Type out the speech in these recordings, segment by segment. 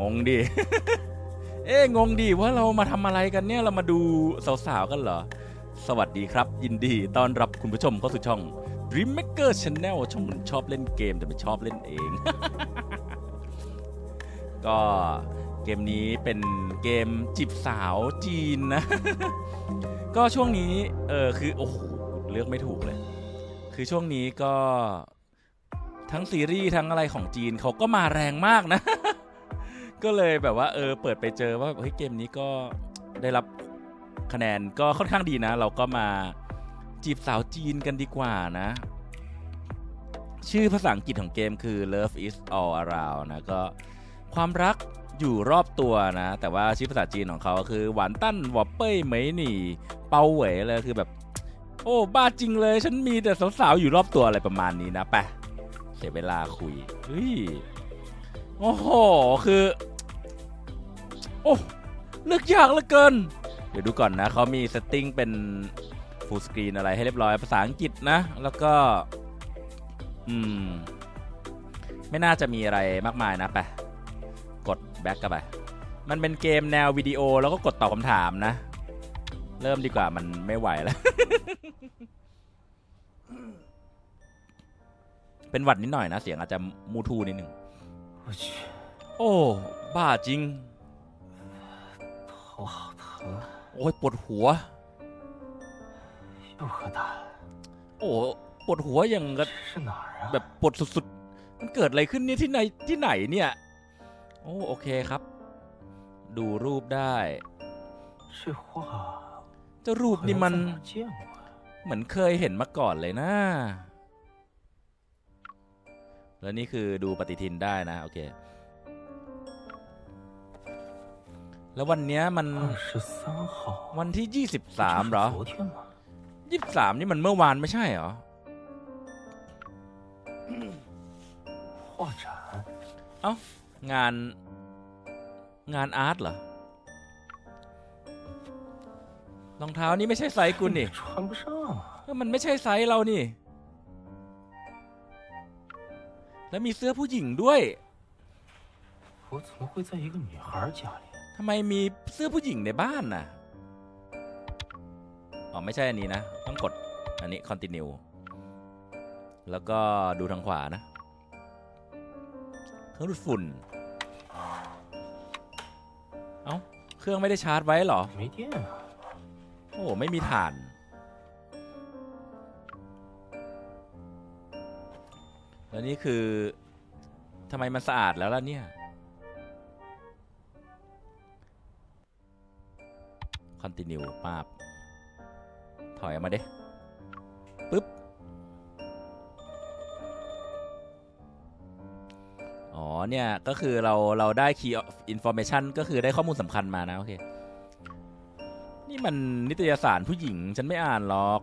งงดิ เอ๊งงดิว่าเรามาทำอะไรกันเนี่ยเรามาดูสาวๆกันเหรอ สวัสดีครับ ยินดีต้อนรับคุณผู้ชมเข้าสู่ช่อง Dream Maker Channel ช่องชอบเล่นเกมแต่ไม่ชอบเล่นเอง ก็เกมนี้เป็นเกมจีบสาวจีนนะ ก็ช่วงนี้เออคือโอ้โหเลือกไม่ถูกเลย คือช่วงนี้ก็ทั้งซีรีส์ทั้งอะไรของจีนเขาก็มาแรงมากนะ ก็เลยแบบว่าเออเปิดไปเจอว่าเฮ้ยเกมนี้ก็ได้รับคะแนนก็ค่อนข้างดีนะ เราก็มาจีบสาวจีนกันดีกว่านะ ชื่อภาษาอังกฤษของเกมคือ Love is all around นะก็ความรักอยู่รอบตัวนะ แต่ว่าชื่อภาษาจีนของเขาคือ หวานตั้นวอเป้ยเหมยหนี่ เปาเหวยเลยคือแบบ โอ้บ้าจริงเลย ฉันมีแต่สาวๆอยู่รอบตัวอะไรประมาณนี้นะไปเสียเวลาคุยเฮ้ยโอ้โห คือ โอ้เลือกยากเหลือเกิน เดี๋ยวดูก่อนนะเขามีเซตติ้งเป็น full screen อะไรให้เรียบร้อยภาษาอังกฤษนะ แล้วก็ อืม ไม่น่าจะมีอะไรมากมายนะไปกดแบ็กกันไป มันเป็นเกมแนววิดีโอแล้วก็กดตอบคำถามนะ เริ่มดีกว่ามันไม่ไหวแล้ว เป็นหวัดนิดหน่อยนะ เสียงอาจจะมูทูนิดหนึ่ง我去，โอ้ บ้าจริง 头好疼， โอ้ยปวดหัว 又喝大了， โอ้ปวดหัวอย่างกับ 这是哪儿啊？ แบบปวดสุดๆ มันเกิดอะไรขึ้นเนี่ยที่ไหนที่ไหนเนี่ย โอ้โอเคครับ ดูรูปได้ 这画 เจ้ารูป 好像 นี่มัน 在哪儿见过呀？ เหมือนเคยเห็นมาก่อนเลยนะ แล้วนี่คือดูปฏิทินได้นะ โอเค แล้ววันเนี้ยมัน 二十三号， วันที่ 这是23เหรอ 昨天吗？ 23 นี่มันเมื่อวานไม่ใช่เหรอ 画展， งาน งานอาร์ตเหรอ รองเท้านี่ไม่ใช่ไซส์กูนี่ 穿不上啊！ ก็มันไม่ใช่ไซส์เรานี่ แล้วมีเสื้อผู้หญิงด้วย 我怎么会在一个女孩家里？ ทำไมมีเสื้อผู้หญิงในบ้านน่ะ อ๋อ ไม่ใช่อันนี้นะ ต้องกดอันนี้ continue แล้วก็ดูทางขวานะ เครื่องดูดฝุ่น เอ้า เครื่องไม่ได้ชาร์จไว้หรอไม่เต็มโอ้ไม่มีฐาน แล้วนี่คือทำไมมันสะอาดแล้วล่ะเนี่ย คอนติเนียป้าบ ถอยออกมาเด้ปึ๊บ อ๋อ เนี่ย ก็คือเราเราได้ key information ก็คือได้ข้อมูลสำคัญมานะ โอเค นี่มันนิตยสารผู้หญิง ฉันไม่อ่านหรอก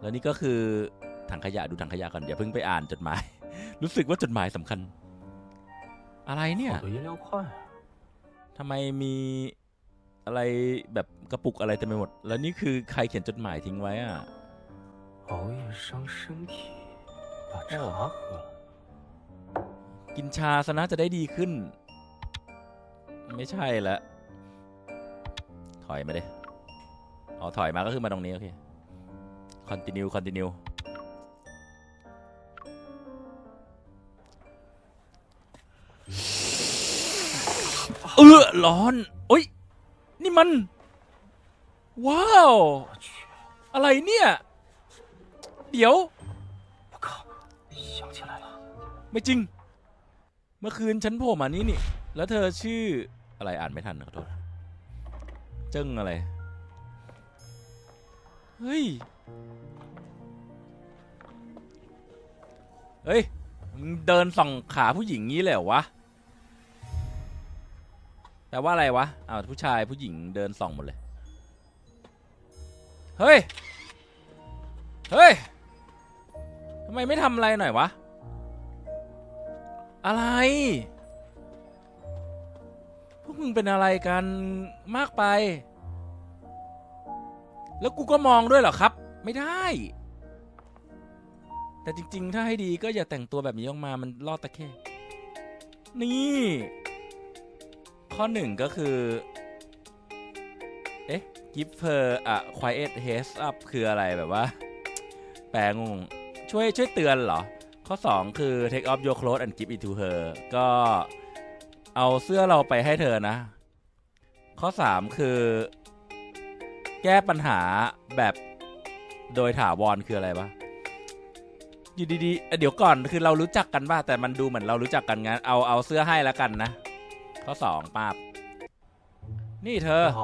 แล้วนี่ก็คือถังขยะดูถังขยะก่อนอย่าเพิ่งไปอ่านจดหมาย รู้สึกว่าจดหมายสำคัญ อะไรเนี่ย 好多颜料块啊！ ทำไมมีอะไรแบบกระปุกอะไรเต็มไปหมด แล้วนี่คือใครเขียนจดหมายทิ้งไว้อะกินชาสนะจะได้ดีขึ้น ไม่ใช่ละถอยมาเด้อ๋อถอยมาก็คือมาตรงนี้ โอเค continue continue ร้อนโอ้ยนี่มัน ว้าว อะไรเนี่ย เดี๋ยว ไม่จริง เมื่อคืนฉันโผล่มานี้นี่ แล้วเธอชื่ออะไรอ่านไม่ทันขอโทษเจิ้งอะไร เฮ้ย เฮ้ยเดินส่องขาผู้หญิงงี้เลยหรอวะ แปลว่าอะไรวะอ้าวผู้ชายผู้หญิงเดินส่องหมดเลย เฮ้ย เฮ้ยทำไมไม่ทำอะไรหน่อยวะ อะไร พวกมึงเป็นอะไรกันมากไป แล้วกูก็มองด้วยเหรอครับ ไม่ได้ แต่จริง ๆ ถ้าให้ดีก็อย่าแต่งตัวแบบนี้ออกมามันลอดตะเข้นี่ ข้อหนึ่งก็คือ เอ๊ะ give her a quiet heads up คืออะไรแบบว่า แปลงง ช่วยช่วยเตือนเหรอ ข้อ 2 คือ take off your clothes and give it to her ก็เอาเสื้อเราไปให้เธอนะ ข้อ 3 คือ แก้ปัญหาแบบโดยถาวรคืออะไรวะอยู่ดีๆ เดี๋ยวก่อนคือเรารู้จักกันป่ะแต่มันดูเหมือนเรารู้จักกันงั้นเอาเอาเสื้อให้แล้วกันนะ ข้อ 2ป้าบ นี่เธอ 你好，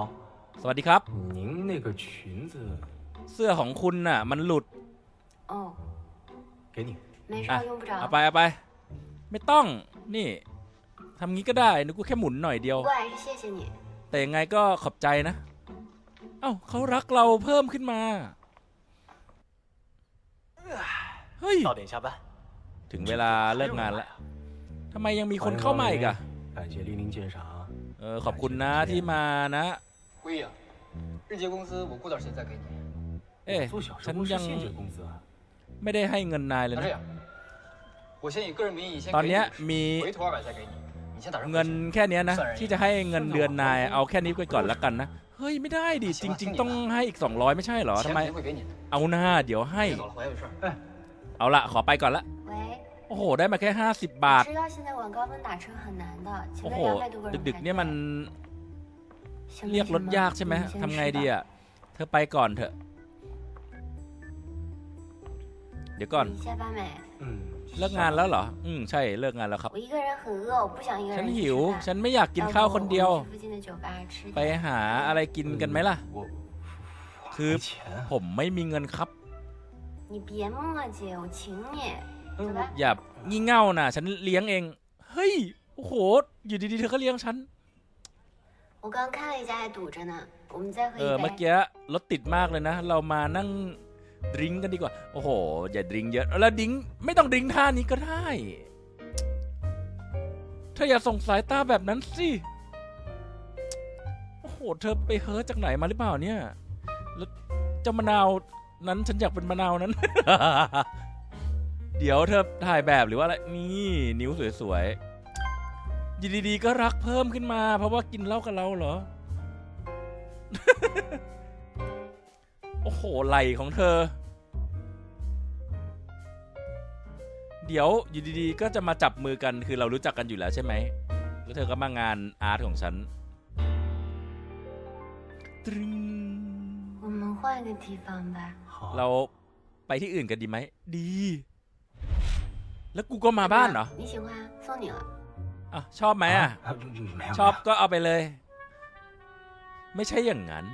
สวัสดีครับ 您那个裙子 เสื้อของคุณน่ะ มันหลุด 哦，给你。没事， อ่ะ 用不 เอา 着。 ไปเอาไป ไม่ต้อง นี่ทำงี้ก็ได้นึกว่าแค่หมุนหน่อยเดียว 不过还是谢谢你。 แต่ยังไงก็ขอบใจนะ เอ้าเขารักเราเพิ่มขึ้นมา เฮ้ย 到点下班。 ถึงเวลาเลิกงานแล้วทำไมยังมีคนเข้ามาอีกอะ 感谢莅临鉴赏。 เออขอบคุณนะที่มานะ 辉呀，日结工资我过段时间再给你。 เอ๊ะ 做小时 ฉัน 工是 ยัง 现金工资啊。 ไม่ได้ให้เงินนายเลย 那这 นะ 样，我先以个人名义先 ตอน 给你 เนี้ย 50 มี 回头二百再给你，你先打上 เงิน 回去 แค่เนี้ยนะ ที่จะให้เงินเดือนนายเอาแค่นี้ไปก่อนแล้วกันนะ เฮ้ย ไม่ได้ดิ จริง ๆ ต้องให้อีก 200 ไม่ใช่เหรอทำ 钱 ไม 肯定会给你的。 เอาหน้าเดี๋ยวให้ 别走了，我还有事儿。 เอาละขอไปก่อนละ 喂， โอ้โห ได้มาแค่ 50 บาท 知道现在晚高峰打车很难的，前 โอ้ 面 โห 两百多个人 ดึก 排 ๆ เนี่ยมัน 行吧 เรียกรถ 行吧 ยากใช่ไหม 你先 ทำไง 吃吧 ดีอ่ะ เธอไปก่อนเถอะ เดี๋ยวก่อน 你下班没？嗯。 เลิกงานแล้วเหรอ อืม ใช่ เลิกงานแล้วครับ 我一个人很饿，我不想一个 ฉัน 人一起 หิว 吃饭 ฉันไม่อยากกินข้าวคนเดียว 要不我们去附近的酒吧吃 ไป 点。 หาอะไรกินกันไหมล่ะ 我我 คือ 没钱。 ผมไม่มีเงินครับ 你别磨叽，我请你。 走吧。 อย่างี่เง่านะฉันเลี้ยงเอง เฮ้ย โอ้โห อยู่ดีๆ เธอก็เลี้ยงฉัน 我刚看了一下，还堵着呢，我们再喝 เออ 一 เมื่อ 杯。 กี้รถติดมากเลยนะ เรามานั่งดริงก์กันดีกว่า โอ้โห อย่าดริงก์เยอะ แล้วดริงก์ไม่ต้องดริงก์ท่านี้ก็ได้ เธออย่าส่งสายตาแบบนั้นสิ โอ้โห เธอไปเฮิร์ตจากไหนมาหรือเปล่าเนี่ย แล้วเจ้ามะนาวนั้นฉันอยากเป็นมะนาวนั้น เดี๋ยวเธอถ่ายแบบหรือว่าอะไร นี่นิ้วสวยๆอยู่ดีๆก็รักเพิ่มขึ้นมา เพราะว่ากินเหล้ากับเราเหรอ โอ้โหไหลของเธอ เดี๋ยวอยู่ดีๆก็จะมาจับมือกันคือเรารู้จักกันอยู่แล้วใช่ไหมแล้วเธอก็มางานอาร์ตของฉันตรึงเราไปที่อื่นกันดีไหม ดี แล้วกูก็มาบ้านเหรอ 你喜欢，送你了。 อ่ะ ชอบไหมอ่ะ 啊没有。 ชอบก็เอาไปเลย ไม่ใช่อย่างนั้น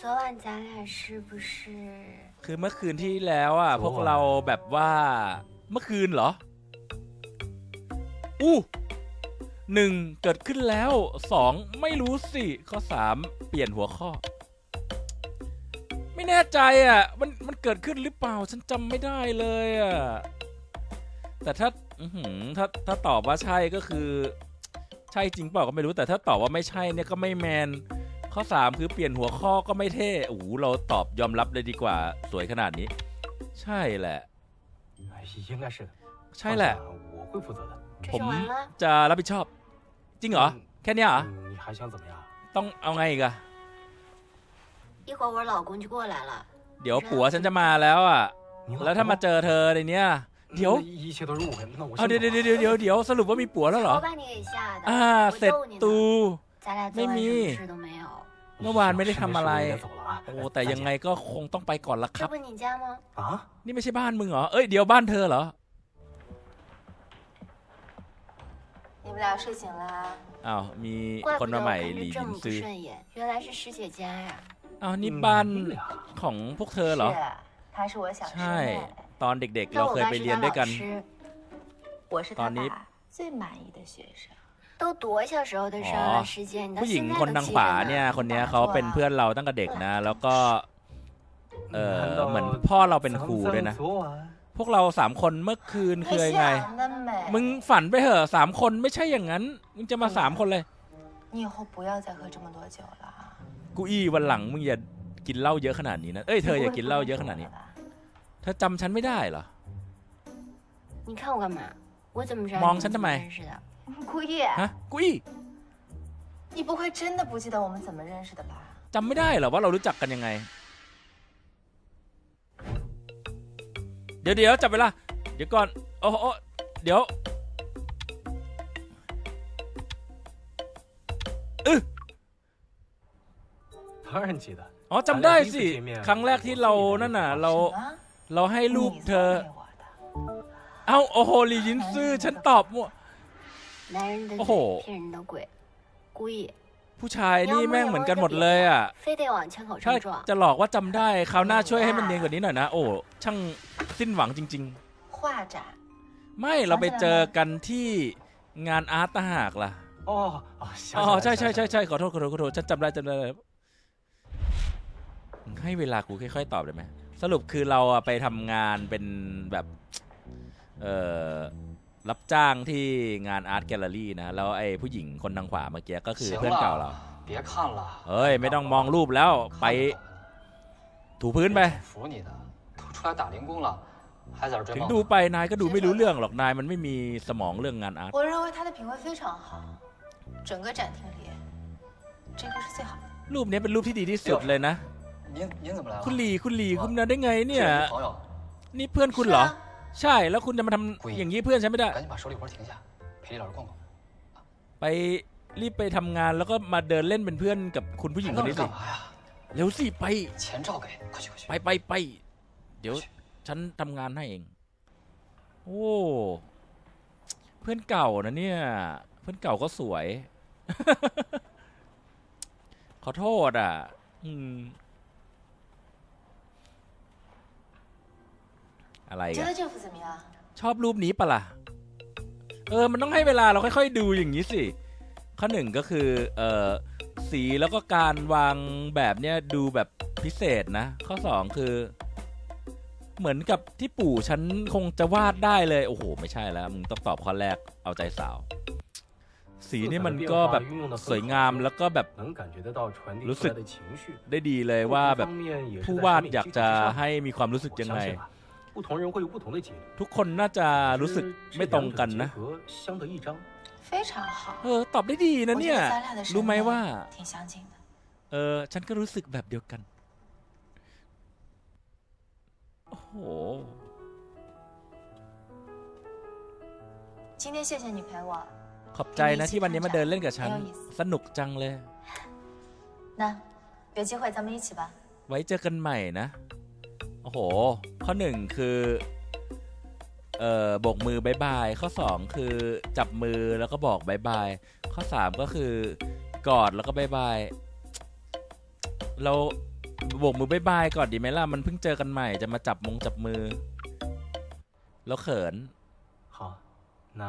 昨晚咱俩是不是？ คือเมื่อคืนที่แล้วอ่ะ พวกเราแบบว่า เมื่อคืนเหรอ อู้หนึ่งเกิดขึ้นแล้วสองไม่รู้สิ ข้อสามเปลี่ยนหัวข้อ ไม่แน่ใจอ่ะ มันมันเกิดขึ้นหรือเปล่า ฉันจำไม่ได้เลยอ่ะ แต่ถ้าถ้าถ้าตอบว่าใช่ก็คือ ใช่จริงเปล่าก็ไม่รู้แต่ถ้าตอบว่าไม่ใช่เนี่ยก็ไม่แมน ข้อ 3 คือเปลี่ยนหัวข้อก็ไม่เท่โอ้โหเราตอบยอมรับเลยดีกว่าสวยขนาดนี้ ใช่แหละใช่แหละ ผมจะรับผิดชอบ จริงเหรอ แค่นี้เหรอต้องเอาไงกอะเดี๋ยวผัวฉันจะมาแล้วอะ แล้วถ้ามาเจอเธอในเนี้ย เดี๋ยว 那一切都是误会。那我 เอา 先 เดี๋ยว 走 เดี๋ยว 了 เดี๋ยวเดี๋ยวเดี๋ยวสรุปว่ามีผัวแล้วเหรอ 超把你给吓的。 อ่า 我 เสร็จ 逗你 ตู 呢。咱俩昨晚 ไม่มี 什么事都没有。 เมื่อวานไม่ได้ทำอะไร 有事没事我得走了啊 โอ้แต่ยังไงก็คงต้องไปก่อนละค 这 รับ 不你家吗？啊？ นี่ไม่ใช่บ้านมึงเหรอ เอ้ยเดี๋ยวบ้านเธอเหรอ 你们俩睡醒啦？ อ้าวมี 怪 คน 不得 มา 我 ใหม่ 看 หลี 着这 หิน 么不 ซื้อ 顺眼，原来是师姐家呀。 อ้าวนี่บ้าน 你俩 ของพวกเธอเหรอ 她是我小师 ใช่ 妹， ตอนเด็กๆ เราเคยไปเรียนด้วยกัน ตอนนี้ผู้หญิงคนทางขวาเนี่ยคนนี้เขาเป็นเพื่อนเราตั้งแต่เด็กนะ แล้วก็เออเหมือนพ่อเราเป็นครูด้วยนะ พวกเราสามคนเมื่อคืนเคยไง มึงฝันไปเถอะสามคนไม่ใช่อย่างนั้น มึงจะมาสามคนเลยกูอี้วันหลังมึงอย่ากินเหล้าเยอะขนาดนี้นะ เอ้ยเธออย่ากินเหล้าเยอะขนาดนี้ เธอจำฉันไม่ได้เหรอ 你看我干嘛？我怎么知道忙你们怎么成这么认识的？顾意， ฮะ กุย 你不会真的不记得我们怎么认识的吧？ จำไม่ได้เหรอว่าเรารู้จักกันยังไง เดี๋ยวเดี๋ยวจับเวลา เดี๋ยวก่อน โอ้โอ้เดี๋ยว 当然记得。 อ๋อจำได้สิ ครั้งแรกที่เรานั่นน่ะ เรา 什么？ เราให้รูปเธอ เอ้าโอ้โหหลียินซื่อฉันตอบมั่วโอ้โหผู้ชายนี่แม่งเหมือนกันหมดเลยอะ ถ้าจะหลอกว่าจำได้คราวหน้าช่วยให้มันเนียนกว่านี้หน่อยนะ โอ้ช่างสิ้นหวังจริงๆไม่เราไปเจอกันที่งานอาร์ตตหากล่ะอ๋อใช่ใช่ใช่ใช่ขอโทษขอโทษขอโทษฉันจำได้จำได้ให้เวลากูค่อยๆตอบได้ไหม สรุปคือเราไปทำงานเป็นแบบเออรับจ้างที่งานอาร์ตแกลเลอรี่นะ แล้วไอ้ผู้หญิงคนทางขวาเมื่อกี้ก็คือเพื่อนเก่าเราเฮ้ย ไม่ต้องมองรูปแล้วไป ถูพื้นไปถึงดูไปนายก็ดูไม่รู้เรื่องหรอกนายมันไม่มีสมองเรื่องงานอาร์ตรูปนี้เป็นรูปที่ดีที่สุดเลยนะ 您您怎么来了？ คุณหลีคุณหลีคุณมาได้ไง 这 เนี่ย 是你朋友， นี่เพื่อนคุณเหรอ 是啊 ใช่ แล้วคุณจะมาทำ กุย อย่างนี้เพื่อนฉันไม่ได้ 赶紧把手里活停下，陪李老师逛逛。 ไปรีบไปทำงานแล้วก็มาเดินเล่นเป็นเพื่อนกับคุณผู้หญิง 还 คน 愣着 นี้สิ 干嘛呀？ เร็วสิไป 钱照给，快去快去 ไป。ไปไป เดี๋ยวฉันทำงานให้เอง โอ้ เพื่อนเก่านะเนี่ย เพื่อนเก่าก็สวย ขอโทษอ่ะ อืม อะไรชอบรูปนี้ปะล่ะ เออ มันต้องให้เวลาเราค่อยๆดูอย่างนี้สิ ข้อหนึ่งก็คือ เออสีแล้วก็การวางแบบเนี้ยดูแบบพิเศษนะ ข้อสองคือ เหมือนกับที่ปู่ฉันคงจะวาดได้เลย โอ้โห ไม่ใช่แล้ว มึงต้องตอบข้อแรกเอาใจสาว สีนี่มันก็แบบสวยงามแล้วก็แบบรู้สึกได้ดีเลยว่าแบบผู้วาดอยากจะให้มีความรู้สึกยังไง ทุกคนน่าจะรู้สึกไม่ตรงกันนะเออตอบได้ดีนะเนี่ย รู้ไหมว่า เออฉันก็รู้สึกแบบเดียวกัน โอ้โหขอบใจนะที่วันนี้มาเดินเล่นกับฉัน สนุกจังเลย那有机会咱们一起吧ไว้เจอกันใหม่นะ โอ้โห ข้อหนึ่งคือ เอ่อ โบกมือบายบาย ข้อสองคือจับมือแล้วก็บอกบายบาย ข้อสามก็คือกอดแล้วก็บายบาย เราโบกมือบายบายก่อนดีไหมล่ะ มันเพิ่งเจอกันใหม่ จะมาจับมงจับมือ แล้วเขิน 好，那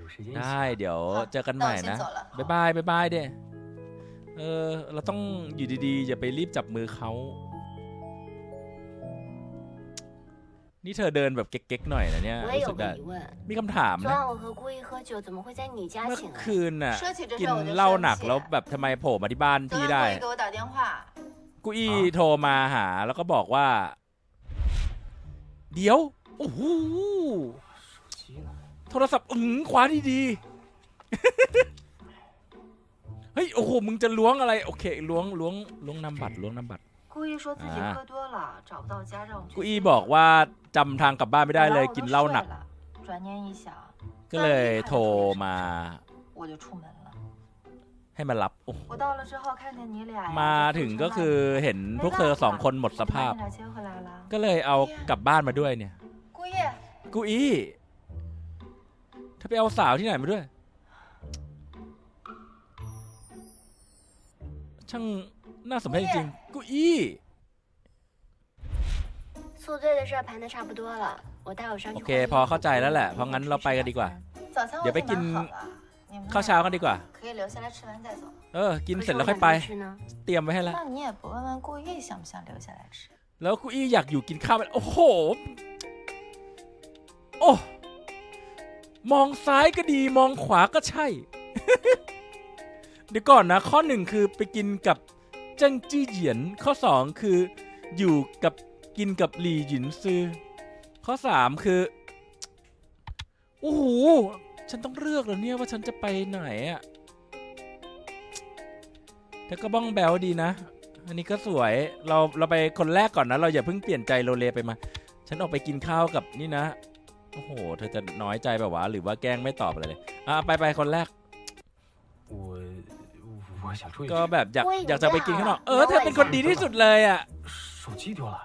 有时间一起 ได้ 吧 เดี๋ยว 好 เจอกันใหม่ 那我先 นะ 走了 บายบายบายบายเด้เออ เราต้องอยู่ดีๆ อย่าไปรีบจับมือเขา นี่เธอเดินแบบเก๊กๆหน่อยนะเนี่ย 我也 รู้ 有 สึกได้ 个疑问， มีคำถาม 昨 นะ 晚我和顾意喝酒，怎么会在你家 เมื่อ 醒来？ คืนน่ะ 说起这 กิ 事 น 儿我就 เหล้า 生 หนัก 气 แล้วแบบทำไมโผล่มาที่บ้าน 昨 พี่ 晚 ได้ 顾意给我打电话， กุอี้โทรมาหา แล้วก็บอกว่า เดี๋ยว โอ้โห 手机呢？ โทรศัพท์อืมคว้าดีๆ เฮ้ย โอ้โห มึงจะล้วงอะไร โอเค ล้วงล้วงล้วงนำบัตรล้วงนำบัตร 顾意说自己啊喝多了，找不到家，让我去 กุอี้ 接 บอกว่าจำทางกลับบ้านไม่ได้เลย 本来我 กิน 都 เหล้า 睡 หนัก 了转念一想， ก็เลยโทรมา 我就出门了。 ให้มารับโอ้ 我到了之后看见你俩呀 มา 就 ถึง 风 ก็ 尘 คือ 万 เห็น 里 พวกเธอสองคนหมดสภาพ 就把你俩接回来了。 ก็เลยเอากลับบ้านมาด้วยเนี่ย 顾意， กุอี้เธอไปเอาสาวที่ไหนมาด้วย ช่าง น่าสมเพชจริงๆกุอี้ 宿醉的事儿盘的差不多了，我待会儿上 โอ 去 เค 换衣服。 พอเข้าใจแล้วแหละ เพราะงั้นเราไปกันดีกว่า 早餐 เดี๋ยว 我 ไป 已 กิน 经买好了，你们 ข้าวเช้ากันดีกว่า 可以留下来吃完再走。 เออ กิน 可 เสร็ 是 จแล้ว 我 ค่อย 想 ไป 去呢。 เตรียมไว้ให้แล้ว 那你也不问问顾意想不想留下来吃？ แล้วกุอี้อยากอยู่กินข้าวไหมโอ้โห โอ้ มองซ้ายก็ดี มองขวาก็ใช่ เดี๋ยวก่อนนะ ข้อหนึ่งคือไปกินกับ เจิ้งจี้เหยียนข้อสองคือ อยู่กับกินกับหลี่หยินซือ ข้อสามคือโอ้โหฉันต้องเลือกแล้วเนี่ยว่าฉันจะไปไหนอะแต่ก็บ้องแบวดีนะ อันนี้ก็สวยเราเราไปคนแรกก่อนนะ เราอย่าเพิ่งเปลี่ยนใจโรเลไปมา ฉันออกไปกินข้าวกับนี่นะโอ้โห เธอจะน้อยใจแบบว่าหรือว่าแกล้งไม่ตอบอะไรเลย อะไปไปคนแรก 我我想出去 ก็แบบอยาก อุ้ย อยากจะไปกินข้างนอก ไม่ เอ เอา อ เธอเป็นคนดีที่สุดเลยอ่ะ 手机丢了。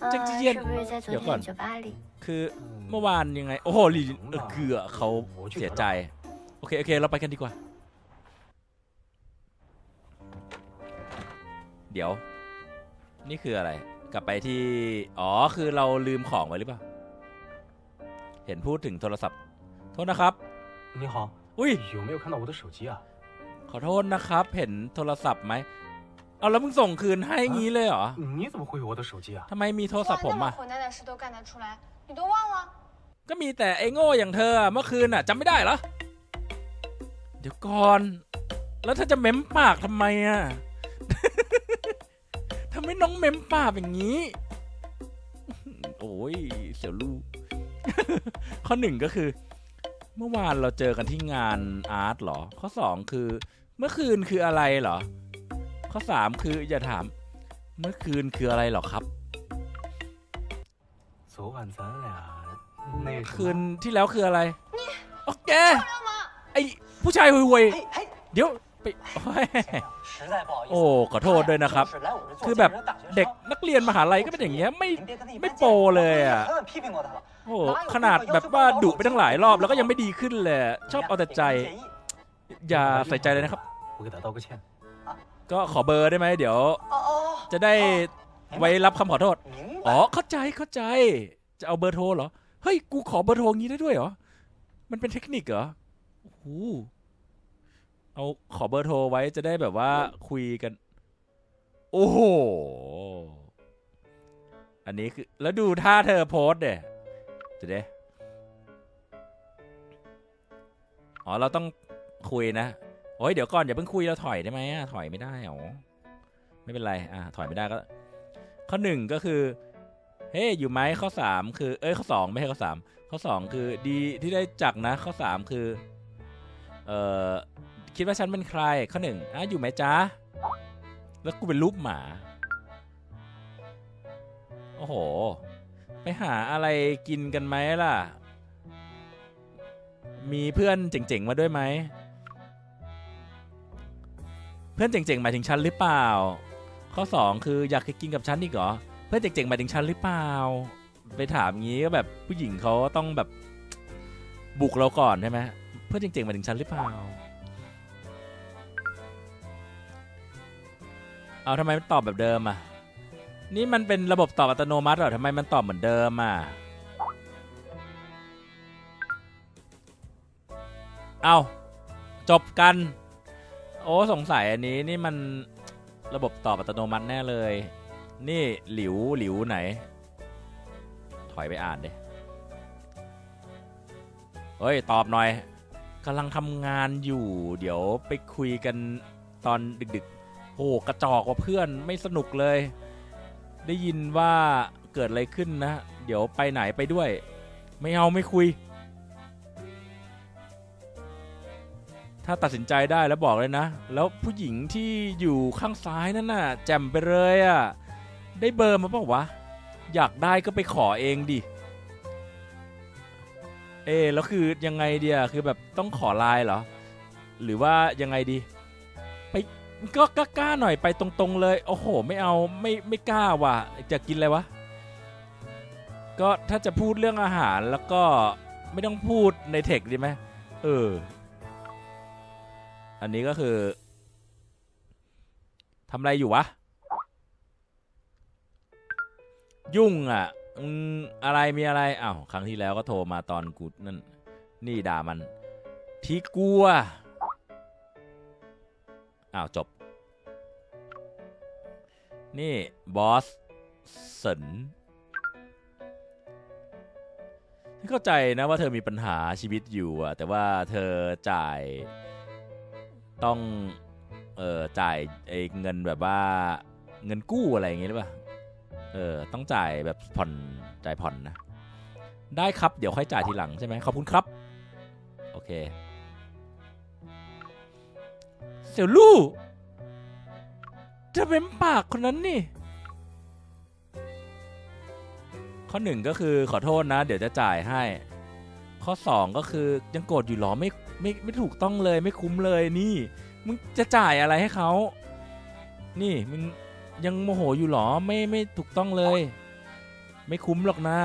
嗯，这这件是不是在昨有天关的酒吧里？ คือเมื่อวานยังไง โอ้โหลีเออเกือเขาเสียใจ โอเค โอเค เราไปกันดีกว่า เดี๋ยว นี่คืออะไร กลับไปที่ อ๋อ คือเราลืมของไว้หรือเปล่า เห็นพูดถึงโทรศัพท์ โทษนะครับ 你好， อุ้ย 有没有看到我的手机啊？ ขอโทษนะครับ เห็นโทรศัพท์ไหม เอาแล้วมึงส่งคืนให้งี้เลยเหรอ 你怎么会有我的手机啊？ ทำไมมีโทรศัพท์ผม 哇那 อ่ะ 么混蛋的事都干得出来，你都忘了？ ก็มีแต่ไอ้โง่อย่างเธออะเมื่อคืนอ่ะจำไม่ได้เหรอ เดี๋ยวก่อน แล้วเธอจะเม้มปากทำไมอ่ะ ทำไมน้องเม้มปากอย่างนี้ โอ้ยเสียวลูก ข้อหนึ่งก็คือ เมื่อวานเราเจอกันที่งานอาร์ตเหรอ ข้อสองคือ เมื่อคืนคืออะไรเหรอ ข้อสามคืออย่าถาม เมื่อคืนคืออะไรเหรอครับ 昨晚咱俩那什 คืน 么？ ที่แล้วคืออะไรโอเคไอผู้ชายห่วยๆเดี๋ยว ไปโอ้ขอโทษด้วยนะครับ คือแบบเด็กนักเรียนมหาลัยก็เป็นอย่างเงี้ยไม่ไม่โปเลยอะโอ้ขนาดแบบว่าดุไปทั้งหลายรอบแล้วก็ยังไม่ดีขึ้นเลยชอบเอาแต่ใจ อย่าใส่ใจเลยนะครับ ก็ขอเบอร์ได้ไหมเดี๋ยว จะได้ไว้รับคำขอโทษ อ๋อเข้าใจเข้าใจ จะเอาเบอร์โทรเหรอ เฮ้ย กูขอเบอร์โทรงี้ได้ด้วยเหรอ มันเป็นเทคนิคเหรอโอ้ เอาขอเบอร์โทรไว้จะได้แบบว่าคุยกัน โอ้โห อันนี้คือ แล้วดูท่าเธอโพสเด้จะได้อ๋อ เราต้องคุยนะ โอ้ยเดี๋ยวก่อนอย่าเพิ่งคุยเราถอยได้ไหมอะถอยไม่ได้หรอไม่เป็นไร อะ ถอยไม่ได้ก็ ข้อหนึ่งก็คือ เฮ้ยอยู่ไหมข้อสามคือ เอ้ย ข้อสองไม่ใช่ข้อสามข้อสองคือดีที่ได้จักนะ ข้อสามคือ เอ่อ คิดว่าฉันเป็นใครข้อหนึ่งอะอยู่ไหมจ๊ะ แล้วกูเป็นรูปหมา โอ้โห ไปหาอะไรกินกันไหมล่ะ มีเพื่อนเจ๋งๆมาด้วยไหม เพื่อนเจ๋งๆหมายถึงฉันหรือเปล่า ข้อสองคืออยากกินกับฉันอีกเหรอ เพื่อนเจ๋งๆหมายถึงฉันหรือเปล่า ไปถามงี้ก็แบบผู้หญิงเขาต้องแบบบุกเราก่อนใช่ไหมเพื่อนเจ๋งๆหมายถึงฉันหรือเปล่า เอาทำไมมันตอบแบบเดิมอะ นี่มันเป็นระบบตอบอัตโนมัติเหรอทำไมมันตอบเหมือนเดิมอะ เอาจบกัน โอ้สงสัยอันนี้นี่มันระบบตอบอัตโนมัติแน่เลย นี่หลิวหลิวไหน ถอยไปอ่านดิเฮ้ย ตอบหน่อยกำลังทำงานอยู่ เดี๋ยวไปคุยกันตอนดึก ๆ โหกระจอกว่าเพื่อนไม่สนุกเลย ได้ยินว่าเกิดอะไรขึ้นนะ เดี๋ยวไปไหนไปด้วย ไม่เอาไม่คุย ถ้าตัดสินใจได้แล้วบอกเลยนะ แล้วผู้หญิงที่อยู่ข้างซ้ายนั่นน่ะ แจ่มไปเลยอะ่ะ ได้เบอร์มาเปล่าวะ อยากได้ก็ไปขอเองดิเอแล้วคือยังไงเดียคือแบบต้องขอไลน์เหรอ หรือว่ายังไงดี ก็กล้าๆหน่อยไปตรงๆเลย โอ้โห ไม่เอาไม่ไม่กล้าว่ะ จะกินอะไรวะ ก็ถ้าจะพูดเรื่องอาหารแล้วก็ไม่ต้องพูดในเทคดีไหมเออ อันนี้ก็คือทำอะไรอยู่วะ ยุ่งอะอืมอะไรมีอะไรอ้าวครั้งที่แล้วก็โทรมาตอนกูนั่น นี่ด่ามัน ที่กลัว อ้าวจบ นี่บอสสันเข้าใจนะว่าเธอมีปัญหาชีวิตอยู่อะแต่ว่าเธอจ่ายต้องเออจ่ายไอ้เงินแบบว่าเงินกู้อะไรอย่างเงี้ยหรือเปล่าเออต้องจ่ายแบบผ่อนจ่ายผ่อนนะ ได้ครับเดี๋ยวค่อยจ่ายทีหลังใช่ไหมขอบคุณครับ โอเค สี่ยวลู่จะเป็นปากคนนั้นนี่ ข้อหนึ่งก็คือขอโทษนะ เดี๋ยวจะจ่ายให้ ข้อสองก็คือยังโกรธอยู่หรอไม่ไม่ไม่ถูกต้องเลยไม่คุ้มเลยนี่ มึงจะจ่ายอะไรให้เขานี่มึงยังโมโหอยู่หรอไม่ไม่ถูกต้องเลย ไม่คุ้มหรอกนะ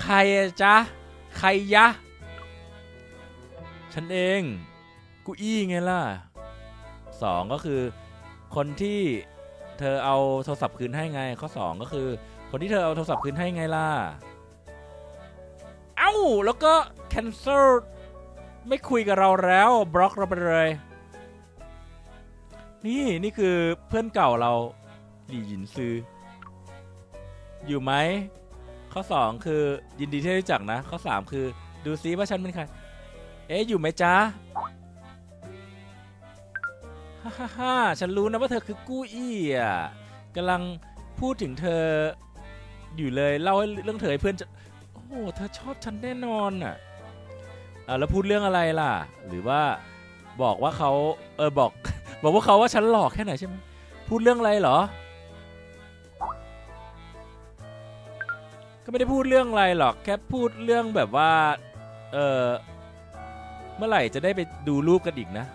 ใครจ๊ะใครยะ ฉันเอง กูอี้ไงล่ะสองก็คือคนที่เธอเอาโทรศัพท์คืนให้ไง ข้อสองก็คือ คนที่เธอเอาโทรศัพท์คืนให้ไงล่ะ เอ้า แล้วก็ cancel ไม่คุยกับเราแล้วบล็อกเราไปเลย นี่นี่คือเพื่อนเก่าเราหลี่หยินซือ อยู่ไหม ข้อ 2 คือยินดีที่ได้รู้จักนะ ข้อ 3 คือดูซิว่าฉันเป็นใคร เอ๊ะอยู่ไหมจ๊ะ ฮ่าฮ่าฮ่าฉันรู้นะว่าเธอคือกู้อี้อะกำลังพูดถึงเธออยู่เลยเล่าเรื่องเธอให้เพื่อนจะโอ้โหเธอชอบฉันแน่นอนอะอะแล้วพูดเรื่องอะไรล่ะ หรือว่าบอกว่าเขาเออบอก บอกว่าเขาว่าฉันหลอกแค่ไหนใช่ไหมพูดเรื่องอะไรเหรอ ก็ไม่ได้พูดเรื่องอะไรหรอกแค่พูดเรื่องแบบว่าเออเมื่อไหร่จะได้ไปดูรูปกันอีกนะ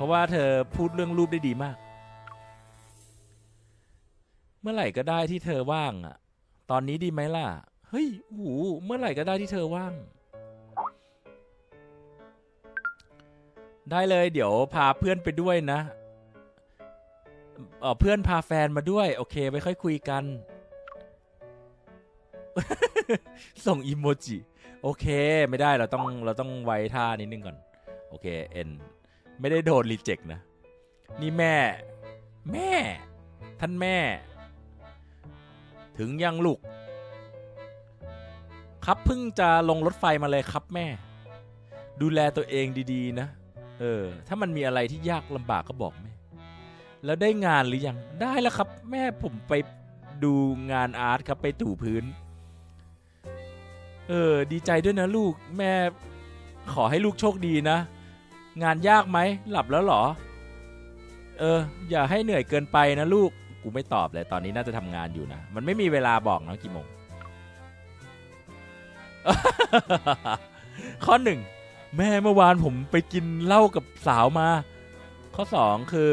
เพราะว่าเธอพูดเรื่องรูปได้ดีมาก เมื่อไหร่ก็ได้ที่เธอว่างอะตอนนี้ดีไหมล่ะ เฮ้ยโอ้โหเมื่อไหร่ก็ได้ที่เธอว่าง ได้เลย เดี๋ยวพาเพื่อนไปด้วยนะเออเพื่อนพาแฟนมาด้วย โอเคไปค่อยคุยกัน ส่งอีโมจิ โอเค ไม่ได้เราต้องเราต้องไว้ท่านิดนึงก่อน โอเค เอ็น ไม่ได้โดนรีเจ็คนะ นี่แม่ แม่ ท่านแม่ ถึงยังลูก ครับเพิ่งจะลงรถไฟมาเลยครับแม่ ดูแลตัวเองดีๆนะ เออ ถ้ามันมีอะไรที่ยากลำบากก็บอกแม่ แล้วได้งานหรือยัง ได้แล้วครับ แม่ผมไปดูงานอาร์ตครับไปถูพื้น เออ ดีใจด้วยนะลูกแม่ขอให้ลูกโชคดีนะ งานยากไหมหลับแล้วเหรอ เออ อย่าให้เหนื่อยเกินไปนะลูก กูไม่ตอบเลยตอนนี้น่าจะทำงานอยู่นะ มันไม่มีเวลาบอกนะกี่โมง ข้อหนึ่งแม่เมื่อวานผมไปกินเหล้ากับสาวมา ข้อสองคือ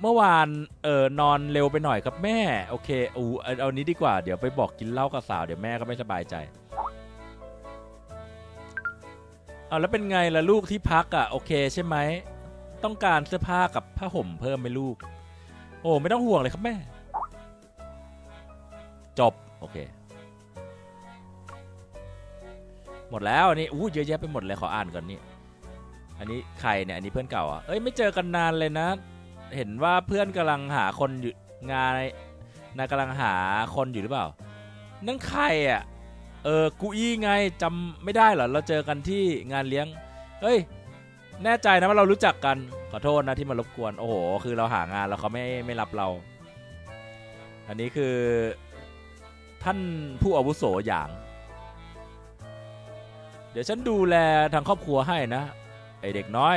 เมื่อวานเออนอนเร็วไปหน่อยครับแม่ โอเคอูเอาเอานี้ดีกว่าเดี๋ยวไปบอกกินเหล้ากับสาวเดี๋ยวแม่ก็ไม่สบายใจ เอาแล้วเป็นไงล่ะลูกที่พักอะ่ะโอเคใช่ไหมต้องการเสื้อผ้ากับผ้าห่มเพิ่มไหมลูก โอ้ไม่ต้องห่วงเลยครับแม่ จบโอเค หมดแล้วอันนี้อู้เยอะแยะไปหมดเลยขออ่านก่อนนี่อันนี้ใครเนี่ยอันนี้เพื่อนเก่าอะเอ้ยไม่เจอกันนานเลยนะ เห็นว่าเพื่อนกำลังหาคนอยู่งานนายกำลังหาคนอยู่หรือเปล่า นั่นใครอะ เออกูอี้ไงจำไม่ได้เหรอเราเจอกันที่งานเลี้ยงเฮ้ยแน่ใจนะว่าเรารู้จักกันขอโทษนะที่มารบกวนโอ้โหคือเราหางานแล้วเขาไม่ไม่รับเรา อันนี้คือท่านผู้อาวุโสอย่าง เดี๋ยวฉันดูแลทางครอบครัวให้นะไอเด็กน้อย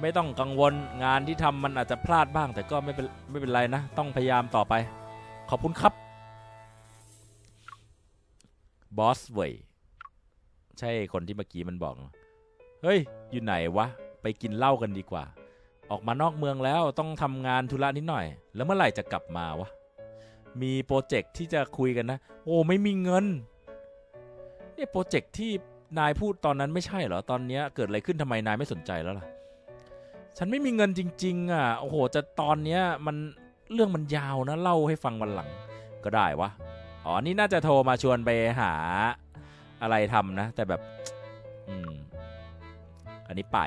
ไม่ต้องกังวลงานที่ทำมันอาจจะพลาดบ้าง แต่ก็ไม่เป็นไม่เป็นไรนะ ต้องพยายามต่อไป ขอบคุณครับ บอสเว่ยใช่คนที่เมื่อกี้มันบอก เฮ้ย อยู่ไหนวะ ไปกินเหล้ากันดีกว่า ออกมานอกเมืองแล้วต้องทำงานธุระนิดหน่อย แล้วเมื่อไหร่จะกลับมาวะ มีโปรเจกต์ที่จะคุยกันนะ โอ้ไม่มีเงิน เนี่ยโปรเจกต์ที่นายพูดตอนนั้นไม่ใช่เหรอ ตอนนี้เกิดอะไรขึ้นทำไมนายไม่สนใจแล้วล่ะ ฉันไม่มีเงินจริง ๆ อะ โอ้โห จะตอนเนี้ยมันเรื่องมันยาวนะ เล่าให้ฟังวันหลัง ก็ได้วะ อ๋อ นี่น่าจะโทรมาชวนไปหาอะไรทำนะ แต่แบบ อืม อันนี้ไป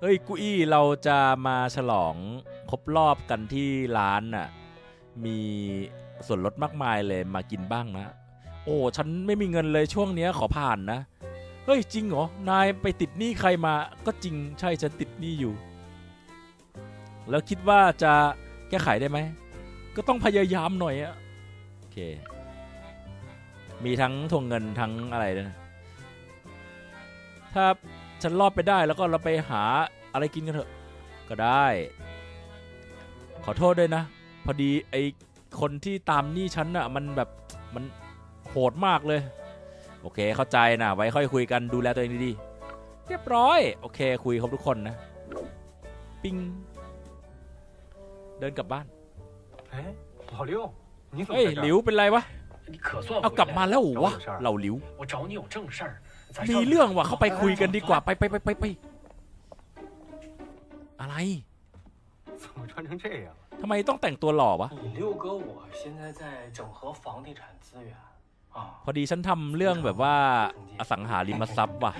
เฮ้ย กุอี้เราจะมาฉลองครบรอบกันที่ร้านน่ะ มีส่วนลดมากมายเลยมากินบ้างนะ โอ้ ฉันไม่มีเงินเลยช่วงเนี้ยขอผ่านนะ เฮ้ย จริงเหรอ นายไปติดหนี้ใครมา ก็จริงใช่ฉันติดหนี้อยู่ แล้วคิดว่าจะแก้ไขได้ไหม ก็ต้องพยายามหน่อยอะโอเค มีทั้งทวงเงินทั้งอะไรด้วยนะถ้าฉันรอดไปได้แล้วก็เราไปหาอะไรกินกันเถอะ ก็ได้ ขอโทษด้วยนะ พอดีไอคนที่ตามหนี่ฉันน่ะมันแบบมันโหดมากเลย โอเคเข้าใจนะไว้ค่อยคุยกันดูแลตัวเองดีๆเรียบร้อย โอเค คุยครบทุกคนนะ ปิ้งเดินกลับบ้าน 哎，老刘，你怎么 เฮ้ย 在这 หลิ 儿？ วเป็นไรวะ 你可算 เอา 回 กลับ 来 มา 了 แล้วเหรอวะ 找有事儿 เหล่าหลิว 我找你有正事儿。咱 มี 上 เรื่องว่ะเข้าไปคุยกันดีกว่า ไปไปไปไปไปอะไร 怎么穿成这样？ ทำไมต้องแต่งตัวหล่อวะ 你六哥，我现在在整合房地产资源啊 พ。อดีฉันทำเรื่องแบบว่าอสังหาริมทรัพย์ว่ะ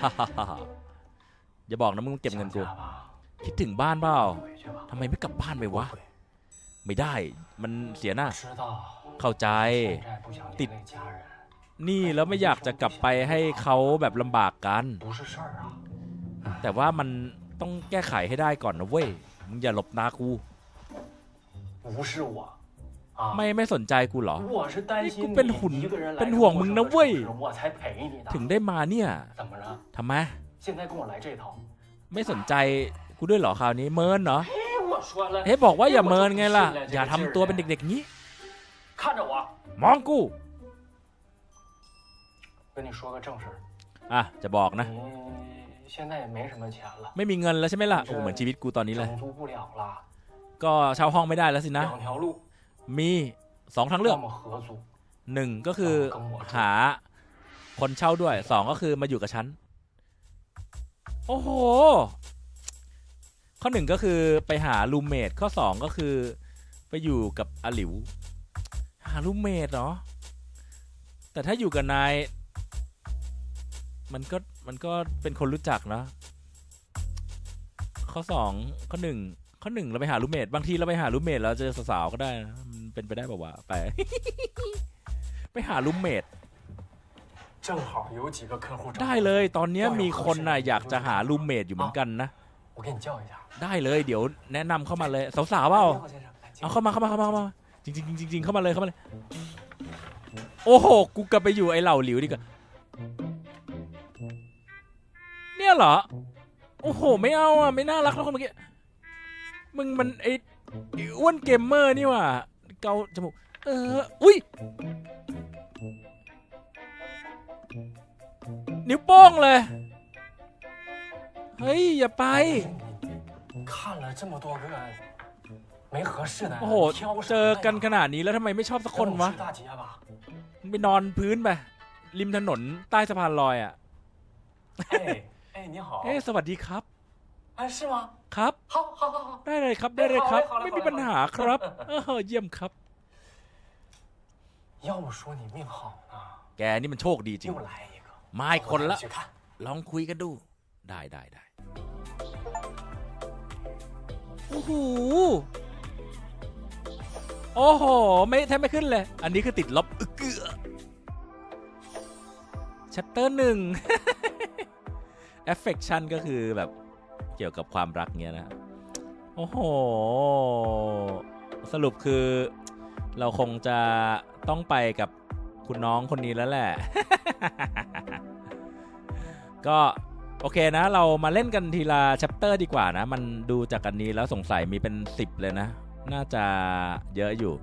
อย่าบอกนะมึงเก็บเงินกู 想家吧 คิดถึงบ้านเปล่า 回去吧。 ทำไมไม่กลับบ้านไปวะ 不会 ไม่ได้ มันเสียหน้า เข้าใจ ติดนี่แล้วไม่อยากจะกลับไปให้เขาแบบลำบากกัน แต่ว่ามันต้องแก้ไขให้ได้ก่อนนะเว้ย มึงอย่าหลบหน้ากู ไม่ไม่สนใจกูเหรอ นี่กูเป็นหุ่น เป็นห่วงมึงนะเว้ย ถึงได้มาเนี่ยทำไม ไม่สนใจกูด้วยเหรอคราวนี้เมินเหรอ เฮ้บอกว่าอย่าเมินไงล่ะ อย่าทำตัวเป็นเด็กๆงี้ มองกูอะจะบอกนะ ไม่มีเงินแล้วใช่ไหมล่ะ โอ้เหมือนชีวิตกูตอนนี้เลย ก็เช่าห้องไม่ได้แล้วสินะ มีสองทางเลือกหนึ่งก็คือหาคนเช่าด้วยสองก็คือมาอยู่กับฉัน โอ้โห ข้อหนึ่งก็คือไปหาลูเมดข้อสองก็คือ ไปอยู่กับอหลิว หาลูเมดเนาะแต่ถ้าอยู่กับนาย มันก็มันก็เป็นคนรู้จักนะข้อสองข้อหนึ่งข้อหนึ่งเราไปหาลูเมดบางทีเราไปหาลูเมดเราเจอสาวก็ได้นะมันเป็นไปได้แบบว่าไป ไปหาลูเมดได้เลย ตอนนี้มีคนน่ะอยากจะหาลูเมดอยู่เหมือนกันนะ 我给你叫一下。 ได้เลยเดี๋ยวแนะนำเข้ามาเลยสาวๆเปล่า 你好，先生，来，请 เอาเข้ามาเข้ามาเข้ามาเข้ามาจริงๆจริงๆจริงๆเข้ามาเลยเข้ามาเลย โอ้โห กูกลับไปอยู่ไอ้เหล่าหลิวดีกว่าเนี่ยเหรอ โอ้โห ไม่เอาอ่ะ ไม่น่ารักเท่าคนเมื่อกี้ มึงมันไอ้ไอ้อ้วนเกมเมอร์นี่หว่ะเกาจมูก เออ อุ้ย นิ้วโป้งเลย เฮ้ย อย่าไป 看了这么多个，没合适的， โอ้โห 挑什 เจ 么 อ 呀 กันขนาดนี้แล้วทำไมไม่ชอบสักคน 跟我 วะ 吃大节吧。 มึงไปนอนพื้นไป ริมถนนใต้สะพานลอยอ่ะ 哎哎，你好。 เอ๊ะสวัสดีครับ 哎，是吗？ ครับ 好好好好。 ได้เลยครับ ได้เลยครับ 好嘞好嘞 ไม่มีปัญหาครับ เออเยี่ยมครับ 要不说你命好呢， แกนี่มันโชคดีจริง 又来一个。 มาอีกคนละ 我带你去看。 ลองคุยกันดู ได้ได้ได้ โอ้โหโอ้โห ไม่แทบไม่ขึ้นเลย อันนี้คือติดลบอึกเกือชัตเตอร์หนึ่ง affection ก็คือแบบเกี่ยวกับความรักเงี้ยนะ โอ้โห สรุปคือเราคงจะต้องไปกับคุณน้องคนนี้แล้วแหละ ก็ โอเคนะ เรามาเล่นกันทีละแชปเตอร์ดีกว่านะ มันดูจากกันนี้แล้วสงสัยมีเป็น 10 เลยนะ น่าจะเยอะอยู่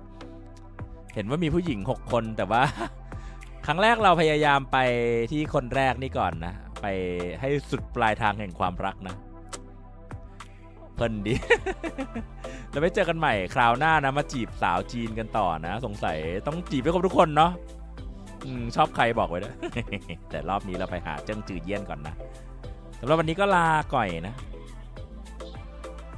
เห็นว่ามีผู้หญิง 6 คนแต่ว่า ครั้งแรกเราพยายามไปที่คนแรกนี่ก่อนนะ ไปให้สุดปลายทางแห่งความรักนะ เพลินดี แล้วไปเจอกันใหม่คราวหน้านะ มาจีบสาวจีนกันต่อนะ สงสัยต้องจีบให้ครบทุกคนเนาะอชอบใครบอกไว้ด้วยแต่รอบนี้เราไปหาเจิ้งจือเยี่ยนก่อนนะ สำหรับวันนี้ก็ลาก่อยนะ